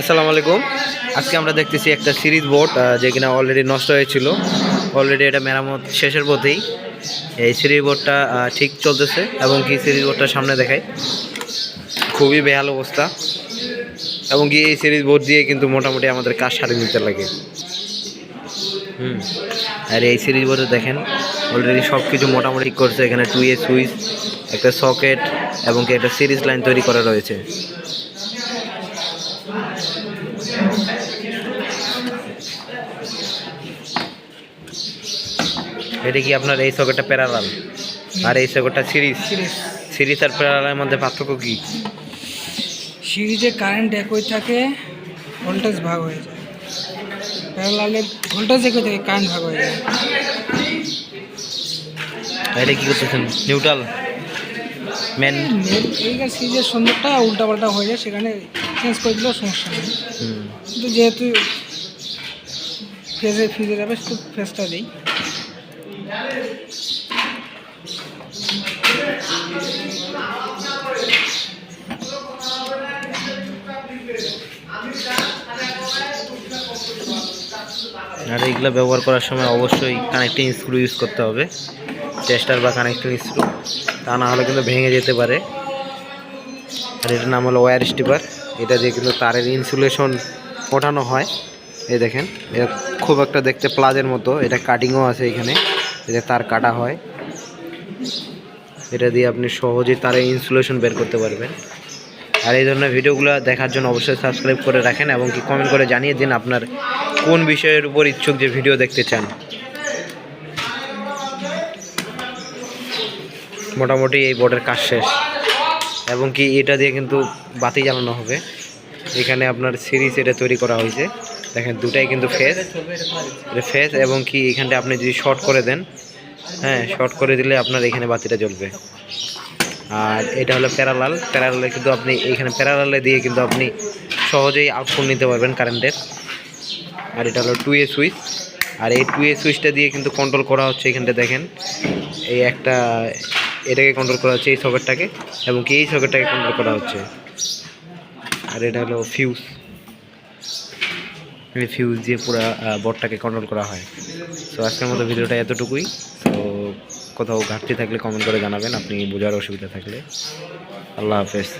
আসসালামু আলাইকুম। আজকে আমরা দেখতেছি একটা সিরিজ বোর্ড যে কিনা অলরেডি নষ্ট হয়েছিল। অলরেডি এটা মেরামত শেষের পথেই। এই সিরিজ বোর্ডটা ঠিক চলতেছে এবং কি সিরিজ বোর্ডটা সামনে দেখায়। খুবই বেহাল অবস্থা। এবং কি এই সিরিজ বোর্ড দিয়ে কিন্তু মোটামুটি আমাদের কাজ সারিয়ে নিতে লাগে। হুম। আর এই সিরিজ বোর্ডে দেখেন অলরেডি সব কিছু মোটামুটি করছে। এখানে টু এ সুইচ একটা সকেট এবং কি একটা সিরিজ লাইন তৈরি করা রয়েছে। এটা কি আপনার এই সকেটটা প্যারালাল আর এই সকেটটা সিরিজ সিরিজ আর প্যারালালের মধ্যে পার্থক্য কি? সিরিজে কারেন্ট একই থাকে ভোল্টেজ ভাগ হয়ে যায়। প্যারালালে ভোল্টেজ একই থাকে কারেন্ট ভাগ হয়ে যায়। এটা কি করতেছেন? নিউট্রাল মেন এই সিরিজের সুন্দরটা উল্টা পাল্টা হয়ে যায় সেখানে চেঞ্জ করে দিলেও সমস্যা নেই। কিন্তু যেহেতু ফেজে ফিজে যাবে শুধু ফেজটা দিই। আর এইগুলো ব্যবহার করার সময় অবশ্যই কানেক্টিং স্ক্রু ইউজ করতে হবে। টেস্টার বা কানেক্টিং স্ক্রু তা না হলে কিন্তু ভেঙে যেতে পারে। আর এটার নাম হলো ওয়্যার স্টিপার এটা দিয়ে কিন্তু তারের ইনসুলেশন ওঠানো হয়। এই দেখেন, এটা খুব একটা দেখতে প্লাজের মতো। এটা কাটিংও আছে এখানে এটা তার কাটা হয়। এটা দিয়ে আপনি সহজেই তারের ইনসুলেশন বের করতে পারবেন। আর এই ধরনের ভিডিওগুলো দেখার জন্য অবশ্যই সাবস্ক্রাইব করে রাখেন এবং কি কমেন্ট করে জানিয়ে দিন আপনার কোন বিষয়ের উপর ইচ্ছুক যে ভিডিও দেখতে চান। মোটামুটি এই বোর্ডের কাজ শেষ। এবং কি এটা দিয়ে কিন্তু বাতি জ্বালানো হবে। এখানে আপনার সিরিজ এটা তৈরি করা হয়েছে। দেখেন, দুটাই কিন্তু ফেস। ফেস এবং কি এখানটা আপনি যদি শর্ট করে দেন হ্যাঁ শর্ট করে দিলে আপনার এখানে বাতিটা জ্বলবে। আর এটা হলো প্যারালাল প্যারালালে কিন্তু আপনি এইখানে প্যারালালে দিয়ে কিন্তু আপনি সহজেই আউটপুট নিতে পারবেন কারেন্টের আর এটা হলো টু এ সুইচ আর এই টু এ সুইচটা দিয়ে কিন্তু কন্ট্রোল করা হচ্ছে এখানটা দেখেন। এই একটা এটাকে কন্ট্রোল করা হচ্ছে এই সকেটটাকে এবং কি এই সকেটটাকে কন্ট্রোল করা হচ্ছে। আর এটা হলো ফিউজ এই ফিউজ দিয়ে পুরো বোর্ডটাকে কন্ট্রোল করা হয়। সো আজকের মতো ভিডিওটা এতটুকুই। তো কোথাও ঘাটতি থাকলে কমেন্ট করে জানাবেন। আপনি বোঝার অসুবিধা থাকলে। আল্লাহ হাফেজ।